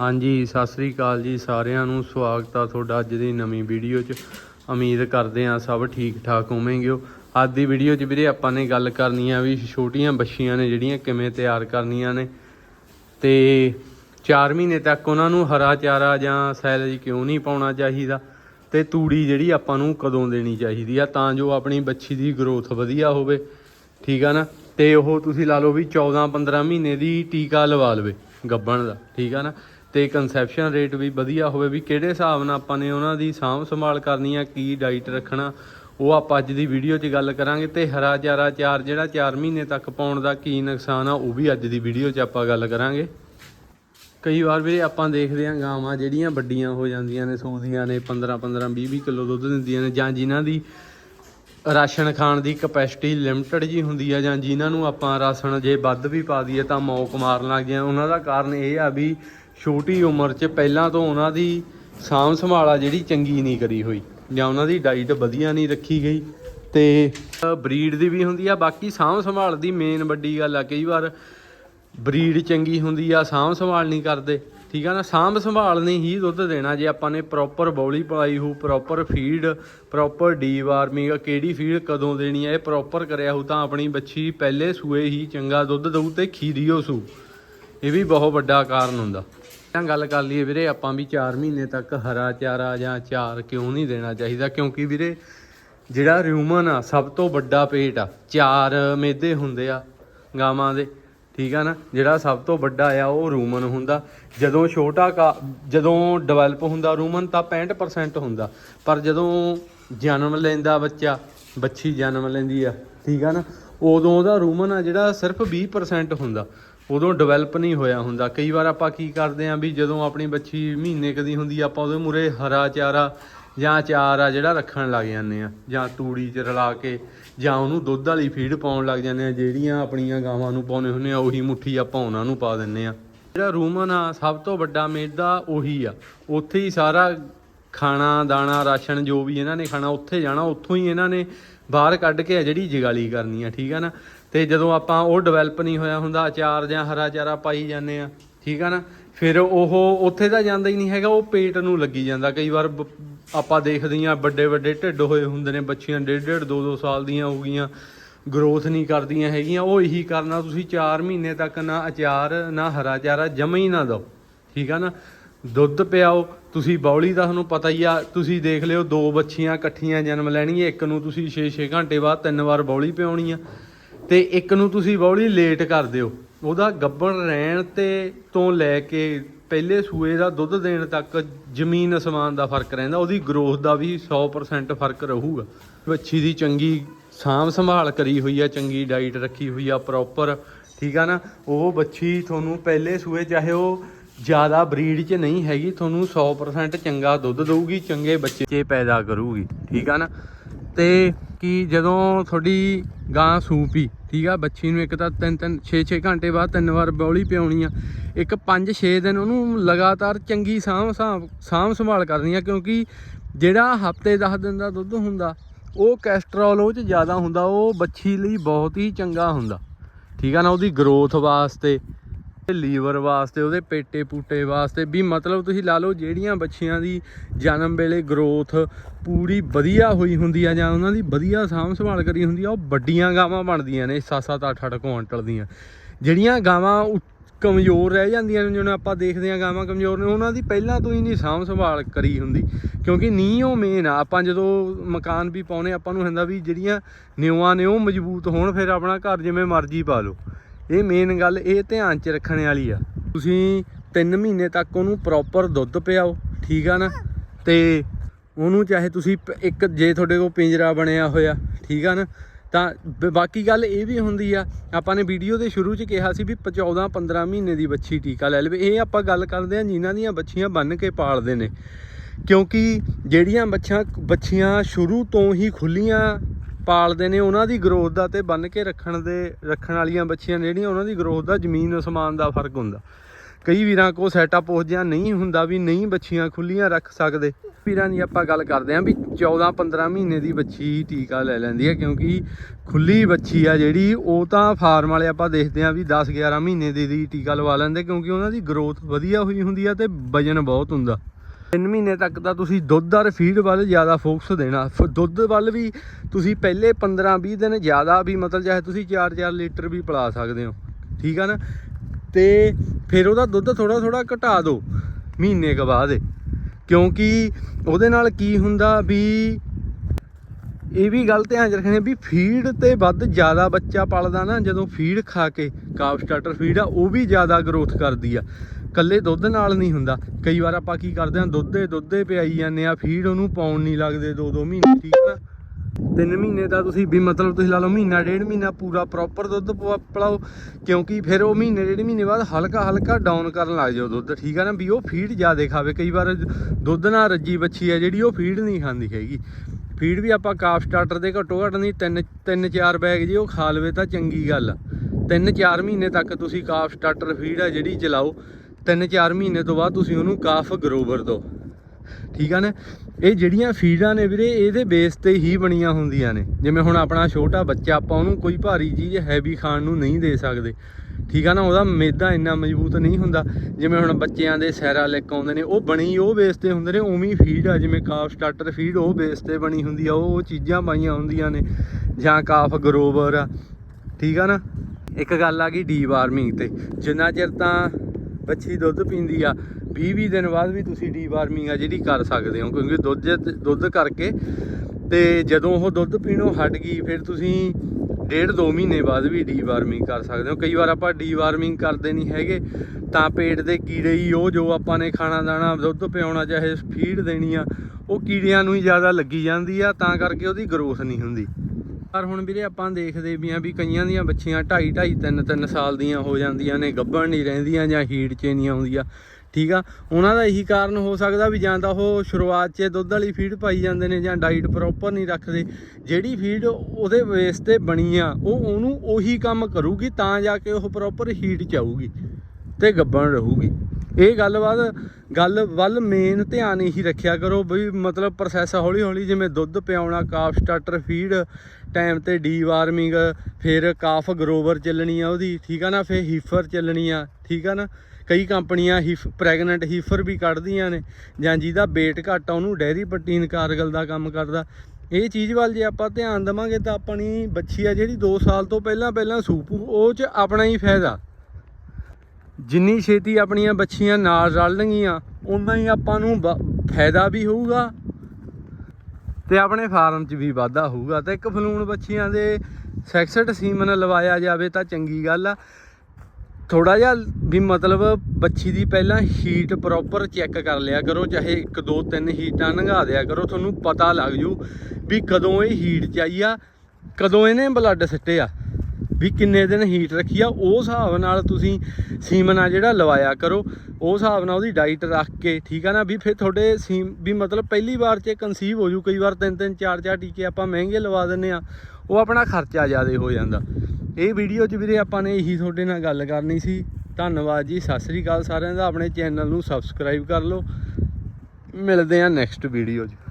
ਹਾਂਜੀ, ਸਤਿ ਸ੍ਰੀ ਅਕਾਲ ਜੀ ਸਾਰਿਆਂ ਨੂੰ। ਸਵਾਗਤ ਆ ਤੁਹਾਡਾ ਅੱਜ ਦੀ ਨਵੀਂ ਵੀਡੀਓ 'ਚ। ਉਮੀਦ ਕਰਦੇ ਆ ਸਭ ਠੀਕ ਠਾਕ ਹੋਵੋਗੇ ਅੱਜ ਦੀ ਵੀਡੀਓ 'ਚ ਵੀਰੇ ਆਪਾਂ ਨੇ ਗੱਲ ਕਰਨੀ ਆ ਵੀ ਛੋਟੀਆਂ ਬੱਛੀਆਂ ਨੇ ਜਿਹੜੀਆਂ ਕਿਵੇਂ ਤਿਆਰ ਕਰਨੀਆਂ ਨੇ। ਤੇ 4 ਮਹੀਨੇ ਤੱਕ ਉਹਨਾਂ ਨੂੰ ਹਰਾ ਚਾਰਾ ਜਾਂ ਸੈਲਜ ਕਿਉਂ ਨਹੀਂ ਪਾਉਣਾ ਚਾਹੀਦਾ? ਤੇ ਤੂੜੀ ਜਿਹੜੀ ਆਪਾਂ ਨੂੰ ਕਦੋਂ ਦੇਣੀ ਚਾਹੀਦੀ ਆ ਤਾਂ ਜੋ ਆਪਣੀ ਬੱਚੀ ਦੀ ਗਰੋਥ ਵਧੀਆ ਹੋਵੇ। ਠੀਕ ਆ ਨਾ? ਤੇ ਉਹ ਤੁਸੀਂ ਲਾ ਲਓ ਵੀ 14 15 ਮਹੀਨੇ ਦੀ ਟੀਕਾ ਲਵਾ ਲਵੇ ਗੱਬਣ ਦਾ। ਠੀਕ ਆ ਨਾ? ਤੇ ਕੰਸੈਪਸ਼ਨ ਰੇਟ ਵੀ ਵਧੀਆ ਹੋਵੇ ਵੀ ਕਿਹੜੇ ਹਿਸਾਬ ਨਾਲ ਆਪਾਂ ਨੇ ਉਹਨਾਂ ਦੀ ਸਾਂਭ ਸੰਭਾਲ ਕਰਨੀ ਆ, ਕੀ ਡਾਈਟ ਰੱਖਣਾ, ਉਹ ਆਪਾਂ ਅੱਜ ਦੀ ਵੀਡੀਓ 'ਚ ਗੱਲ ਕਰਾਂਗੇ ਤੇ ਹਰਾ ਚਾਰਾ ਚਾਰ, ਜਿਹੜਾ 4 ਮਹੀਨੇ ਤੱਕ ਪਾਉਣ ਦਾ ਕੀ ਨੁਕਸਾਨ ਆ, ਉਹ ਵੀ ਅੱਜ ਦੀ ਵੀਡੀਓ 'ਚ ਆਪਾਂ ਗੱਲ ਕਰਾਂਗੇ। ਕਈ ਵਾਰ ਵੀ ਆਪਾਂ ਦੇਖਦੇ ਆਂ ਗਾਵਾਂ ਜਿਹੜੀਆਂ ਵੱਡੀਆਂ ਹੋ ਜਾਂਦੀਆਂ ਨੇ, ਸੂਦੀਆਂ ਨੇ 15 15 20 20 ਕਿਲੋ ਦੁੱਧ ਦਿੰਦੀਆਂ ਨੇ, ਜਾਂ ਜਿਨ੍ਹਾਂ ਦੀ ਰਾਸ਼ਨ ਖਾਣ ਦੀ ਕਪੈਸਿਟੀ ਲਿਮਟਿਡ ਜੀ ਹੁੰਦੀ ਆ, ਜਾਂ ਜਿਨ੍ਹਾਂ ਨੂੰ ਆਪਾਂ ਰਾਸ਼ਨ ਜੇ ਵੱਧ ਵੀ ਪਾ ਦਈਏ ਤਾਂ ਮੌਕ ਮਾਰਨ ਲੱਗ ਜਾਂਦੇ ਉਹਨਾਂ ਦਾ ਕਾਰਨ ਇਹ ਆ ਵੀ ਛੋਟੀ ਉਮਰ 'ਚ ਪਹਿਲਾਂ ਤੋਂ ਉਹਨਾਂ ਦੀ ਸਾਂਭ ਸੰਭਾਲਾ ਜਿਹੜੀ ਚੰਗੀ ਨਹੀਂ ਕਰੀ ਹੋਈ। ਜਾਂ ਉਹਨਾਂ ਦੀ ਡਾਈਟ ਵਧੀਆ ਨਹੀਂ ਰੱਖੀ ਗਈ। ਤੇ ਬਰੀਡ ਦੀ ਵੀ ਹੁੰਦੀ ਆ, ਬਾਕੀ ਸਾਂਭ ਸੰਭਾਲ ਦੀ ਮੇਨ ਵੱਡੀ ਗੱਲ ਆ, ਕਈ ਵਾਰ ਬਰੀਡ ਚੰਗੀ ਹੁੰਦੀ ਆ, ਸਾਂਭ ਸੰਭਾਲ ਨਹੀਂ ਕਰਦੇ। ਠੀਕ ਆ ਨਾ? ਸਾਂਭ ਸੰਭਾਲ ਨੇ ਹੀ ਦੁੱਧ ਦੇਣਾ, ਜੇ ਆਪਾਂ ਨੇ ਪ੍ਰੋਪਰ ਬੌਲੀ ਪਲਾਈ ਹੋ ਪ੍ਰੋਪਰ ਫੀਡ ਪ੍ਰੋਪਰ ਡੀਵਾਰਮਿੰਗ ਕਿਹੜੀ ਫੀਡ ਕਦੋਂ ਦੇਣੀ ਆ, ਇਹ ਪ੍ਰੋਪਰ ਕਰਿਆ ਹੋ ਤਾਂ ਆਪਣੀ ਬੱਚੀ ਪਹਿਲੇ ਸੂਏ ਹੀ ਚੰਗਾ ਦੁੱਧ ਦਊ ਤੇ ਖੀਰੀਓ ਸੂ। ਇਹ ਵੀ ਬਹੁਤ ਵੱਡਾ ਕਾਰਨ ਹੁੰਦਾ। ਤਾਂ ਗੱਲ ਕਰ ਲਈਏ ਵੀਰੇ, ਆਪਾਂ ਵੀ 4 ਮਹੀਨੇ ਤੱਕ ਹਰਾ ਚਾਰਾ ਜਾਂ ਚਾਰ ਕਿਉਂ ਨਹੀਂ ਦੇਣਾ ਚਾਹੀਦਾ? ਕਿਉਂਕਿ ਵੀਰੇ, ਜਿਹੜਾ ਰਿਊਮਨ ਆ, ਸਭ ਤੋਂ ਵੱਡਾ ਪੇਟ ਆ। ਚਾਰ ਮੇਦੇ ਹੁੰਦੇ ਆ ਗਾਵਾਂ ਦੇ, ਠੀਕ ਆ ਨਾ? ਜਿਹੜਾ ਸਭ ਤੋਂ ਵੱਡਾ ਆ, ਉਹ ਰੂਮਨ ਹੁੰਦਾ। ਜਦੋਂ ਛੋਟਾ ਕਾ, ਜਦੋਂ ਡਿਵੈਲਪ ਹੁੰਦਾ ਰੂਮਨ, ਤਾਂ 65% ਹੁੰਦਾ। ਪਰ ਜਦੋਂ ਜਨਮ ਲੈਂਦਾ ਬੱਚਾ, ਬੱਚੀ ਜਨਮ ਲੈਂਦੀ ਆ, ਠੀਕ ਆ ਨਾ? ਉਦੋਂ ਉਹਦਾ ਰੂਮਨ ਆ ਜਿਹੜਾ ਸਿਰਫ 20% ਹੁੰਦਾ। ਉਦੋਂ ਡਿਵੈਲਪ ਨਹੀਂ ਹੋਇਆ ਹੁੰਦਾ। ਕਈ ਵਾਰ ਆਪਾਂ ਕੀ ਕਰਦੇ ਆਂ ਵੀ ਜਦੋਂ ਆਪਣੀ ਬੱਚੀ ਮਹੀਨੇ ਕਦੀ ਹੁੰਦੀ ਆਪਾਂ ਉਹਦੇ ਮੂਰੇ ਹਰਾ ਚਾਰਾ ਜਾਂ ਚਾਰ ਆ ਜਿਹੜਾ ਰੱਖਣ ਲੱਗ ਜਾਂਦੇ ਆ ਜਾਂ ਤੂੜੀ 'ਚ ਰਲਾ ਕੇ ਜਾਂ ਉਹਨੂੰ ਦੁੱਧ ਵਾਲੀ ਫੀਡ ਪਾਉਣ ਲੱਗ ਜਾਂਦੇ ਆ ਜਿਹੜੀਆਂ ਆਪਣੀਆਂ ਗਾਵਾਂ ਨੂੰ ਪਾਉਨੇ ਹੁੰਦੇ ਆ ਉਹੀ ਮੁੱਠੀ ਆਪਾਂ ਉਹਨਾਂ ਨੂੰ ਪਾ ਦਿੰਨੇ ਆ ਜਿਹੜਾ ਰੂਮਨ ਆ, ਸਭ ਤੋਂ ਵੱਡਾ ਮੇਦਾ ਉਹੀ ਆ। ਉੱਥੇ ਹੀ ਸਾਰਾ ਖਾਣਾ, ਦਾਣਾ, ਰਾਸ਼ਨ ਜੋ ਵੀ ਇਹਨਾਂ ਨੇ ਖਾਣਾ, ਉੱਥੇ ਜਾਣਾ, ਉੱਥੋਂ ਹੀ ਇਹਨਾਂ ਨੇ ਬਾਹਰ ਕੱਢ ਕੇ ਆ ਜਿਹੜੀ ਜਗਾਲੀ ਕਰਨੀ ਆ, ਠੀਕ ਆ ਨਾ? ਤੇ ਜਦੋਂ ਆਪਾਂ ਉਹ ਡਿਵੈਲਪ ਨਹੀਂ ਹੋਇਆ ਹੁੰਦਾ, ਅਚਾਰ ਜਾਂ ਹਰਾ ਚਾਰਾ ਪਾਈ ਜਾਂਦੇ ਆ, ਠੀਕ ਆ ਨਾ? ਫਿਰ ਉਹ ਉੱਥੇ ਤਾਂ ਜਾਂਦਾ ਹੀ ਨਹੀਂ ਹੈਗਾ, ਉਹ ਪੇਟ ਨੂੰ ਲੱਗੀ ਜਾਂਦਾ। ਕਈ ਵਾਰ ਬ- ਆਪਾਂ ਦੇਖਦੇ ਹਾਂ ਵੱਡੇ ਵੱਡੇ ਢਿੱਡ ਹੋਏ ਹੁੰਦੇ ਨੇ, ਬੱਚੀਆਂ ਡੇਢ ਡੇਢ ਦੋ ਦੋ ਸਾਲ ਦੀਆਂ ਹੋ ਗਈਆਂ ਗਰੋਥ ਨਹੀਂ ਕਰਦੀਆਂ ਹੈਗੀਆਂ। ਉਹ ਇਹੀ ਕਰਨਾ ਤੁਸੀਂ 4 ਮਹੀਨੇ ਤੱਕ ਨਾ ਅਚਾਰ, ਨਾ ਹਰਾ ਚਾਰਾ, ਜਮਾ ਹੀ ਨਾ ਦਿਓ, ਠੀਕ ਆ ਨਾ? ਦੁੱਧ ਪਿਆਓ, ਤੁਸੀਂ ਬੌਲੀ ਦਾ ਤੁਹਾਨੂੰ ਪਤਾ ਹੀ ਆ, ਤੁਸੀਂ ਦੇਖ ਲਿਓ, ਦੋ ਬੱਚੀਆਂ ਇਕੱਠੀਆਂ ਜਨਮ ਲੈਣਗੀਆਂ ਇੱਕ ਨੂੰ ਤੁਸੀਂ 6-6 ਘੰਟੇ ਬਾਅਦ ਤਿੰਨ ਵਾਰ ਬੌਲੀ ਪਿਆਉਣੀ ਆ। ਤੇ ਇੱਕ ਨੂੰ ਤੁਸੀਂ ਬੌਲੀ ਲੇਟ ਕਰ ਦਿਓ। ਉਹਦਾ ਗੱਬਣ ਰਹਿਣ ਤੇ ਤੋਂ ਲੈ ਕੇ ਪਹਿਲੇ ਸੂਏ ਦਾ ਦੁੱਧ ਦੇਣ ਤੱਕ ਜ਼ਮੀਨ ਅਸਮਾਨ ਦਾ ਫ਼ਰਕ ਰਹਿੰਦਾ। ਉਹਦੀ ਗਰੋਥ ਦਾ ਵੀ 100% ਫ਼ਰਕ ਰਹੂਗਾ। ਬੱਚੀ ਦੀ ਚੰਗੀ ਸਾਂਭ ਸੰਭਾਲ ਕਰੀ ਹੋਈ ਆ, ਚੰਗੀ ਡਾਈਟ ਰੱਖੀ ਹੋਈ ਆ ਪ੍ਰੋਪਰ ਠੀਕ ਆ ਨਾ? ਉਹ ਬੱਚੀ ਤੁਹਾਨੂੰ ਪਹਿਲੇ ਸੂਏ ਚਾਹੇ ਉਹ ਜ਼ਿਆਦਾ ਬਰੀਡ 'ਚ ਨਹੀਂ ਹੈਗੀ, ਤੁਹਾਨੂੰ 100% ਚੰਗਾ ਦੁੱਧ ਦੇਊਗੀ, ਚੰਗੇ ਬੱਚੇ ਪੈਦਾ ਕਰੂਗੀ, ਠੀਕ ਆ ਨਾ? ਤੇ ਕਿ ਜਦੋਂ ਤੁਹਾਡੀ ਗਾਂ ਸੂਪੀ, ਠੀਕ ਆ, ਬੱਚੀ ਨੂੰ ਇੱਕ ਤਾਂ ਤਿੰਨ ਤਿੰਨ 6-6 ਘੰਟੇ ਬਾਅਦ ਤਿੰਨ ਵਾਰ ਬੌਲੀ ਪਿਆਉਣੀ ਆ, ਇੱਕ 5-6 ਦਿਨ ਉਹਨੂੰ ਲਗਾਤਾਰ ਚੰਗੀ ਸਾਂਭ ਸਾਂਭ ਸਾਂਭ ਸੰਭਾਲ ਕਰਨੀ ਆ, ਕਿਉਂਕਿ ਜਿਹੜਾ ਹਫ਼ਤੇ 10 ਦਿਨ ਦਾ ਦੁੱਧ ਹੁੰਦਾ, ਉਹ ਕੈਸਟਰੋਲ ਉਹ ਚ ਜ਼ਿਆਦਾ ਹੁੰਦਾ, ਉਹ ਬੱਚੀ ਲਈ ਬਹੁਤ ਹੀ ਚੰਗਾ ਹੁੰਦਾ, ਠੀਕ ਆ ਨਾ, ਉਹਦੀ ਗਰੋਥ ਵਾਸਤੇ ਲੀਵਰ ਵਾਸਤੇ, ਉਹਦੇ ਪੇਟੇ ਪੂਟੇ ਵਾਸਤੇ ਵੀ ਮਤਲਬ ਤੁਸੀਂ ਲਾ ਲਓ ਜਿਹੜੀਆਂ ਬੱਚੀਆਂ ਦੀ ਜਨਮ ਵੇਲੇ ਗਰੋਥ ਪੂਰੀ ਵਧੀਆ ਹੋਈ ਹੁੰਦੀ ਆ ਜਾਂ ਉਹਨਾਂ ਦੀ ਵਧੀਆ ਸਾਂਭ ਸੰਭਾਲ ਕਰੀ ਹੁੰਦੀ ਆ, ਉਹ ਵੱਡੀਆਂ ਗਾਵਾਂ ਬਣਦੀਆਂ ਨੇ 7-7 8-8 ਕੁਆਂਟਲ ਦੀਆਂ। ਜਿਹੜੀਆਂ ਗਾਵਾਂ ਕਮਜ਼ੋਰ ਰਹਿ ਜਾਂਦੀਆਂ ਨੇ ਜਿਵੇਂ ਆਪਾਂ ਦੇਖਦੇ ਆ ਗਾਵਾਂ ਕਮਜ਼ੋਰ ਨੇ, ਉਹਨਾਂ ਦੀ ਪਹਿਲਾਂ ਤੋਂ ਹੀ ਨਹੀਂ ਸਾਂਭ ਸੰਭਾਲ ਕਰੀ ਹੁੰਦੀ। ਕਿਉਂਕਿ ਨੀਂਹ ਉਹ ਮੇਨ ਆ, ਆਪਾਂ ਜਦੋਂ ਮਕਾਨ ਵੀ ਪਾਉਨੇ ਆਪਾਂ ਨੂੰ ਹੁੰਦਾ ਵੀ ਜਿਹੜੀਆਂ ਨਿਉਆਂ ਨੇ ਉਹ ਮਜ਼ਬੂਤ ਹੋਣ, ਫਿਰ ਆਪਣਾ ਘਰ ਜਿਵੇਂ ਮਰਜ਼ੀ ਪਾ ਲਓ। ਇਹ ਮੇਨ ਗੱਲ ਇਹ ਧਿਆਨ 'ਚ ਰੱਖਣ ਵਾਲੀ ਆ। ਤੁਸੀਂ 3 ਮਹੀਨੇ ਤੱਕ ਉਹਨੂੰ ਪ੍ਰੋਪਰ ਦੁੱਧ ਪਿਆਓ, ਠੀਕ ਆ ਨਾ? ਤੇ ਉਹਨੂੰ ਚਾਹੇ ਤੁਸੀਂ ਪ- ਇੱਕ ਜੇ ਤੁਹਾਡੇ ਕੋਲ ਪਿੰਜਰਾ ਬਣਿਆ ਹੋਇਆ, ਠੀਕ ਆ ਨਾ? ਤਾਂ ਬਾਕੀ ਗੱਲ ਇਹ ਵੀ ਹੁੰਦੀ ਆ, ਆਪਾਂ ਨੇ ਵੀਡੀਓ ਦੇ ਸ਼ੁਰੂ 'ਚ ਕਿਹਾ ਸੀ ਵੀ 14 15 ਮਹੀਨੇ ਦੀ ਬੱਚੀ ਟੀਕਾ ਲੈ ਲਵੇ। ਇਹ ਆਪਾਂ ਗੱਲ ਕਰਦੇ ਆ ਜਿਨ੍ਹਾਂ ਦੀਆਂ ਬੱਚੀਆਂ ਬੰਨ ਕੇ ਪਾਲਦੇ ਨੇ। ਕਿਉਂਕਿ ਜਿਹੜੀਆਂ ਬੱਚੀਆਂ ਬੱਚੀਆਂ ਸ਼ੁਰੂ ਤੋਂ ਹੀ ਖੁੱਲੀਆਂ ਪਾਲਦੇ ਨੇ ਉਹਨਾਂ ਦੀ ਗਰੋਥ ਦਾ ਤੇ ਬੰਨ ਕੇ ਰੱਖਣ ਦੇ, ਰੱਖਣ ਵਾਲੀਆਂ ਬੱਚੀਆਂ ਜਿਹੜੀਆਂ ਉਹਨਾਂ ਦੀ ਗਰੋਥ ਦਾ ਜ਼ਮੀਨ ਅਸਮਾਨ ਦਾ ਫ਼ਰਕ ਹੁੰਦਾ। ਕਈ ਵੀਰਾਂ ਕੋ ਸੈਟਅਪ ਹੋ ਜਿਹਾ ਨਹੀਂ ਹੁੰਦਾ ਵੀ ਨਹੀਂ ਬੱਚੀਆਂ ਖੁੱਲੀਆਂ ਰੱਖ ਸਕਦੇ। ਵੀਰਾਂ ਦੀ ਆਪਾਂ ਗੱਲ ਕਰਦੇ ਆਂ ਵੀ 14 15 ਮਹੀਨੇ ਦੀ ਬੱਚੀ ਟੀਕਾ ਲੈ ਲੈਂਦੀ ਹੈ ਕਿਉਂਕਿ ਖੁੱਲੀ ਬੱਚੀ ਆ ਜਿਹੜੀ, ਉਹ ਤਾਂ ਫਾਰਮ ਵਾਲੇ ਆਪਾਂ ਦੇਖਦੇ ਆਂ ਵੀ 10 11 ਮਹੀਨੇ ਦੀ ਦੀ ਟੀਕਾ ਲਵਾ ਲੈਂਦੇ ਕਿਉਂਕਿ ਉਹਨਾਂ ਦੀ ਗਰੋਥ ਵਧੀਆ ਹੋਈ ਹੁੰਦੀ ਆ ਤੇ ਵਜਨ ਬਹੁਤ ਹੁੰਦਾ। 3 ਮਹੀਨੇ ਤੱਕ ਤਾਂ ਤੁਸੀਂ ਦੁੱਧ ਔਰ ਫੀਡ ਵੱਲ ਜ਼ਿਆਦਾ ਫੋਕਸ ਦੇਣਾ। ਦੁੱਧ ਵੱਲ ਵੀ ਤੁਸੀਂ ਪਹਿਲੇ 15 20 ਦਿਨ ਜ਼ਿਆਦਾ ਵੀ ਮਤਲਬ ਚਾਹੇ ਤੁਸੀਂ 4-4 ਲੀਟਰ ਵੀ ਪਿਲਾ ਸਕਦੇ ਹੋ। ਠੀਕ ਆ ਨਾ? ਤੇ ਫਿਰ ਉਹਦਾ ਦੁੱਧ ਥੋੜਾ ਥੋੜਾ ਘਟਾ ਦਿਓ ਮਹੀਨੇ ਕੁ ਬਾਅਦ। ਕਿਉਂਕਿ ਉਹਦੇ ਨਾਲ ਕੀ ਹੁੰਦਾ ਵੀ ਇਹ ਵੀ ਗੱਲ ਧਿਆਨ 'ਚ ਰੱਖਣੀ ਵੀ ਫੀਡ ਤੇ ਵੱਧ ਜ਼ਿਆਦਾ ਬੱਚਾ ਪਲਦਾ ਨਾ, ਜਦੋਂ ਫੀਡ ਖਾ ਕੇ ਕਾਫ ਸਟਾਰਟਰ ਫੀਡ ਆ, ਉਹ ਵੀ ਜ਼ਿਆਦਾ ਗਰੋਥ ਕਰਦੀ ਆ। ਕੱਲੇ ਦੁੱਧ ਨਾਲ ਨਹੀਂ ਹੁੰਦਾ। ਕਈ ਵਾਰ ਆਪਾਂ ਕੀ ਕਰਦੇ ਹਾਂ, ਦੁੱਧੇ ਦੁੱਧੇ ਪਿਆਈ ਜਾਂਦੇ ਆ ਫੀਡ ਉਹਨੂੰ ਪਾਉਣ ਨਹੀਂ ਲੱਗਦੇ 2-2 ਮਹੀਨੇ, ਠੀਕ ਆ ਤਿੰਨ ਮਹੀਨੇ ਦਾ ਤੁਸੀਂ ਵੀ ਮਤਲਬ ਤੁਸੀਂ ਲਾ ਲਓ, ਮਹੀਨਾ, ਡੇਢ ਮਹੀਨਾ ਪੂਰਾ ਪ੍ਰੋਪਰ ਦੁੱਧ ਪਵਾ- ਪਿਲਾਓ। ਕਿਉਂਕਿ ਫਿਰ ਉਹ ਮਹੀਨੇ, ਡੇਢ ਮਹੀਨੇ ਬਾਅਦ ਹਲਕਾ ਹਲਕਾ ਡਾਊਨ ਕਰਨ ਲੱਗ ਜਾਓ ਦੁੱਧ, ਠੀਕ ਆ ਨਾ? ਵੀ ਉਹ ਫੀਡ ਜ਼ਿਆਦਾ ਖਾਵੇ। ਕਈ ਵਾਰ ਦੁੱਧ ਨਾਲ ਰੱਜੀ ਬੱਚੀ ਆ ਜਿਹੜੀ, ਉਹ ਫੀਡ ਨਹੀਂ ਖਾਂਦੀ ਹੈਗੀ। ਫੀਡ ਵੀ ਆਪਾਂ ਕਾਫ ਸਟਾਰਟਰ ਦੇ ਘੱਟੋ ਘੱਟ ਨਹੀਂ, ਤਿੰਨ ਤਿੰਨ, ਚਾਰ ਬੈਗ ਜੇ ਉਹ ਖਾ ਲਵੇ ਤਾਂ ਚੰਗੀ ਗੱਲ। ਤਿੰਨ ਚਾਰ ਮਹੀਨੇ ਤੱਕ ਤੁਸੀਂ ਕਾਫ ਸਟਾਰਟਰ ਫੀਡ ਆ ਜਿਹੜੀ ਚਲਾਓ। ਤਿੰਨ ਚਾਰ ਮਹੀਨੇ ਤੋਂ ਬਾਅਦ ਤੁਸੀਂ ਉਹਨੂੰ ਕਾਫ ਗਰੋਵਰ ਦਿਓ ਠੀਕ ਆ ਨਾ? ਇਹ ਜਿਹੜੀਆਂ ਫੀਡਾਂ ਨੇ ਵੀਰੇ, ਇਹਦੇ ਬੇਸ ਤੇ ਹੀ ਬਣੀਆਂ ਹੁੰਦੀਆਂ ਨੇ। ਜਿਵੇਂ ਹੁਣ ਆਪਣਾ ਛੋਟਾ ਬੱਚਾ, ਆਪਾਂ ਉਹਨੂੰ ਕੋਈ ਭਾਰੀ ਚੀਜ਼ ਹੈਵੀ ਖਾਣ ਨੂੰ ਨਹੀਂ ਦੇ ਸਕਦੇ। ਠੀਕ ਆ ਨਾ? ਉਹਦਾ ਮੇਦਾ ਇੰਨਾ ਮਜ਼ਬੂਤ ਨਹੀਂ ਹੁੰਦਾ। ਜਿਵੇਂ ਹੁਣ ਬੱਚਿਆਂ ਦੇ ਸੈਰਾਲਿਕ ਆਉਂਦੇ ਨੇ, ਉਹ ਬਣੀ, ਉਹ ਬੇਸ ਤੇ ਹੁੰਦੇ ਨੇ, ਉਵੇਂ ਫੀਡ ਆ। ਜਿਵੇਂ ਕਾਫ ਸਟਾਰਟਰ ਫੀਡ ਉਹ ਬੇਸ ਤੇ ਬਣੀ ਹੁੰਦੀ ਆ, ਉਹ ਉਹ ਚੀਜ਼ਾਂ ਪਾਈਆਂ ਹੁੰਦੀਆਂ ਨੇ। ਜਾਂ ਕਾਫ ਗਰੋਵਰ ਆ। ਠੀਕ ਆ ਨਾ? ਇੱਕ ਗੱਲ ਆ ਗਈ ਡੀ ਵਾਰਮਿੰਗ ਤੇ। ਜਿੰਨਾ ਚਿਰ ਤਾਂ ਬੱਚੀ ਦੁੱਧ ਪੀਂਦੀ ਆ 20 20 ਦਿਨ ਬਾਅਦ ਵੀ ਤੁਸੀਂ ਡੀ ਵਾਰਮਿੰਗ ਆ ਜਿਹੜੀ ਕਰ ਸਕਦੇ ਹੋ, ਕਿਉਂਕਿ ਦੁੱਧ ਦੁੱਧ ਕਰਕੇ ਤੇ ਜਦੋਂ ਉਹ ਦੁੱਧ ਪੀਣੋਂ ਹਟ ਗਈ, ਫਿਰ ਤੁਸੀਂ ਡੇਢ ਦੋ ਮਹੀਨੇ ਬਾਅਦ ਵੀ ਡੀ ਵਾਰਮਿੰਗ ਕਰ ਸਕਦੇ ਹੋ। ਕਈ ਵਾਰ ਆਪਾਂ ਡੀ ਵਾਰਮਿੰਗ ਕਰਦੇ ਨਹੀਂ ਹੈਗੇ, ਤਾਂ ਪੇਟ ਦੇ ਕੀੜੇ ਹੀ ਉਹ ਜੋ ਆਪਾਂ ਨੇ ਖਾਣਾ ਦਾਣਾ, ਦੁੱਧ ਪਿਆਉਣਾ ਚਾਹੇ ਫੀਡ ਦੇਣੀ ਆ, ਉਹ ਕੀੜਿਆਂ ਨੂੰ ਹੀ ਜ਼ਿਆਦਾ ਲੱਗੀ ਜਾਂਦੀ ਆ, ਤਾਂ ਕਰਕੇ ਉਹਦੀ ਗਰੋਥ ਨਹੀਂ ਹੁੰਦੀ। ਪਰ ਹੁਣ ਵੀਰੇ ਆਪਾਂ ਦੇਖਦੇ ਵੀ ਆ ਵੀ ਕਈਆਂ ਦੀਆਂ ਬੱਚੀਆਂ 2.5 2.5 3 3 ਸਾਲ ਦੀਆਂ ਹੋ ਜਾਂਦੀਆਂ ਨੇ ਗੱਭਣ ਨਹੀਂ ਰਹਿੰਦੀਆਂ ਜਾਂ ਹੀਟ 'ਚ ਨਹੀਂ ਆਉਂਦੀਆਂ, ਠੀਕ ਆ? ਉਹਨਾਂ ਦਾ ਇਹੀ ਕਾਰਨ ਹੋ ਸਕਦਾ ਵੀ ਜਾਂ ਤਾਂ ਉਹ ਸ਼ੁਰੂਆਤ 'ਚ ਦੁੱਧ ਵਾਲੀ ਫੀਡ ਪਾਈ ਜਾਂਦੇ ਨੇ ਜਾਂ ਡਾਈਟ ਪ੍ਰੋਪਰ ਨਹੀਂ ਰੱਖਦੇ, ਜਿਹੜੀ ਫੀਡ ਉਹਦੇ ਬੇਸ ਤੇ ਬਣੀ ਆ, ਉਹ ਉਹਨੂੰ ਉਹੀ ਕੰਮ ਕਰੂਗੀ ਤਾਂ ਜਾ ਕੇ ਉਹ ਪ੍ਰੋਪਰ ਹੀਟ 'ਚ ਆਊਗੀ ਤੇ ਗੱਭਣ ਰਹੂਗੀ। ਇਹ ਗੱਲਬਾਤ, ਗੱਲ ਵੱਲ ਮੇਨ ਧਿਆਨ ਇਹੀ ਰੱਖਿਆ ਕਰੋ ਵੀ ਮਤਲਬ ਪ੍ਰੋਸੈਸ ਹੌਲੀ ਹੌਲੀ ਜਿਵੇਂ ਦੁੱਧ ਪਿਆਉਣਾ ਕਾਫ ਸਟਾਰਟਰ ਫੀਡ ਟਾਈਮ ਤੇ ਡੀ ਵਾਰਮਿੰਗ ਫਿਰ ਕਾਫ ਗਰੋਵਰ ਚੱਲਣੀ ਆ ਉਹਦੀ, ਠੀਕ ਆ ਨਾ? ਫਿਰ ਹੀਫਰ ਚੱਲਣੀ ਆ, ਠੀਕ ਆ ਨਾ? ਕਈ ਕੰਪਨੀਆਂ ਹੀਫ ਪ੍ਰੈਗਨੈਂਟ ਹੀਫਰ ਵੀ ਕੱਢਦੀਆਂ ਨੇ, ਜਾਂ ਜਿਹਦਾ weight ਘੱਟ ਆ ਉਹਨੂੰ ਡੈਰੀ ਪ੍ਰੋਟੀਨ ਕਾਰਗਲ ਦਾ ਕੰਮ ਕਰਦਾ। ਇਹ ਚੀਜ਼ ਵੱਲ ਜੇ ਆਪਾਂ ਧਿਆਨ ਦੇਵਾਂਗੇ ਤਾਂ ਆਪਣੀ ਬੱਚੀ ਆ ਜਿਹੜੀ 2 ਸਾਲ ਤੋਂ ਪਹਿਲਾਂ ਪਹਿਲਾਂ ਸੂਪੂ, ਉਹ 'ਚ ਆਪਣਾ ਹੀ ਫਾਇਦਾ। ਜਿੰਨੀ ਛੇਤੀ ਆਪਣੀਆਂ ਬੱਚੀਆਂ ਨਾਲ ਰਲਣਗੀਆਂ ਉਨਾ ਹੀ ਆਪਾਂ ਨੂੰ ਬ- ਫਾਇਦਾ ਵੀ ਹੋਊਗਾ ਤੇ ਆਪਣੇ ਫਾਰਮ 'ਚ ਵੀ ਵਾਧਾ ਹੋਊਗਾ। ਤੇ ਇੱਕ ਫਲੂਣ ਬੱਚੀਆਂ ਦੇ ਸੈਕਸਟ ਸੀਮਨ ਲਵਾਇਆ ਜਾਵੇ ਤਾਂ ਚੰਗੀ ਗੱਲ ਆ। ਥੋੜਾ ਜਿਹਾ ਵੀ ਮਤਲਬ ਬੱਚੀ ਦੀ ਪਹਿਲਾਂ ਹੀਟ ਪ੍ਰੋਪਰ ਚੈੱਕ ਕਰ ਲਿਆ ਕਰੋ, ਚਾਹੇ 1 2 3 ਹੀਟਾਂ ਨੰਗਾ ਦਿਆ ਕਰੋ, ਤੁਹਾਨੂੰ ਪਤਾ ਲੱਗ ਜੂ ਵੀ ਕਦੋਂ ਇਹ ਹੀਟ ਚਾਈ ਆ, ਕਦੋਂ ਇਹਨੇ ਬਲੱਡ ਸਿੱਟਿਆ ਵੀ ਕਿੰਨੇ ਦਿਨ ਹੀਟ ਰੱਖੀ ਆ, ਉਹ ਹਿਸਾਬ ਨਾਲ ਤੁਸੀਂ ਸੀਮਨ ਆ ਜਿਹੜਾ ਲਵਾਇਆ ਕਰੋ। ਉਹ ਹਿਸਾਬ ਨਾਲ ਉਹਦੀ ਡਾਈਟ ਰੱਖ ਕੇ, ਠੀਕ ਆ ਨਾ? ਵੀ ਫਿਰ ਤੁਹਾਡੇ ਸੀਮ, ਵੀ ਮਤਲਬ ਪਹਿਲੀ ਵਾਰ 'ਚ ਕਨਸੀਵ ਹੋ ਜੂ, ਕਈ ਵਾਰ ਤਿੰਨ ਤਿੰਨ, ਚਾਰ ਚਾਰ ਟੀਕੇ ਆਪਾਂ ਮਹਿੰਗੇ ਲਵਾ ਦਿੰਨੇ ਆ, ਉਹ ਆਪਣਾ ਖਰਚਾ ਜ਼ਿਆਦਾ ਹੋ ਜਾਂਦਾ। ਇਹ ਵੀਡੀਓ 'ਚ ਵੀਰੇ ਆਪਾਂ ਨੇ ਇਹੀ ਤੁਹਾਡੇ ਨਾਲ ਗੱਲ ਕਰਨੀ ਸੀ। ਧੰਨਵਾਦ ਜੀ, ਸਤਿ ਸ੍ਰੀ ਅਕਾਲ ਸਾਰਿਆਂ ਦਾ। ਆਪਣੇ ਚੈਨਲ ਨੂੰ ਸਬਸਕ੍ਰਾਈਬ ਕਰ ਲਓ। ਮਿਲਦੇ ਆ ਨੈਕਸਟ ਵੀਡੀਓ 'ਚ।